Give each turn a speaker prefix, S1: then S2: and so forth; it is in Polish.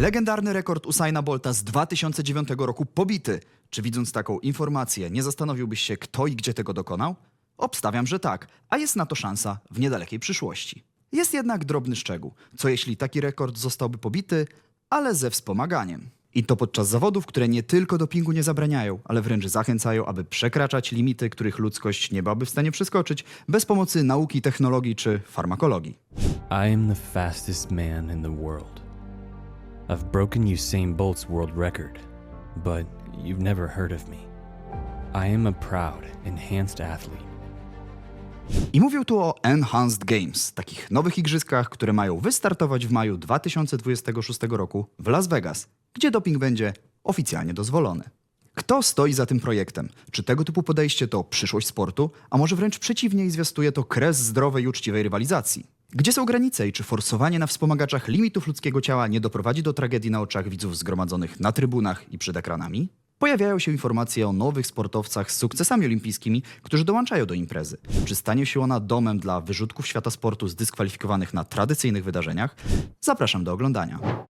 S1: Legendarny rekord Usaina Bolta z 2009 roku pobity. Czy widząc taką informację, nie zastanowiłbyś się, kto i gdzie tego dokonał? Obstawiam, że tak, a jest na to szansa w niedalekiej przyszłości. Jest jednak drobny szczegół. Co jeśli taki rekord zostałby pobity, ale ze wspomaganiem? I to podczas zawodów, które nie tylko dopingu nie zabraniają, ale wręcz zachęcają, aby przekraczać limity, których ludzkość nie byłaby w stanie przeskoczyć, bez pomocy nauki, technologii czy farmakologii.
S2: I the fastest man in the world. I've broken Usain Bolt's world record, but you've never heard of me. I am a proud, enhanced athlete.
S1: I mówił tu o Enhanced Games, takich nowych igrzyskach, które mają wystartować w maju 2026 roku w Las Vegas, gdzie doping będzie oficjalnie dozwolony. Kto stoi za tym projektem? Czy tego typu podejście to przyszłość sportu, a może wręcz przeciwnie zwiastuje to kres zdrowej uczciwej rywalizacji? Gdzie są granice i czy forsowanie na wspomagaczach limitów ludzkiego ciała nie doprowadzi do tragedii na oczach widzów zgromadzonych na trybunach i przed ekranami? Pojawiają się informacje o nowych sportowcach z sukcesami olimpijskimi, którzy dołączają do imprezy. Czy stanie się ona domem dla wyrzutków świata sportu zdyskwalifikowanych na tradycyjnych wydarzeniach? Zapraszam do oglądania.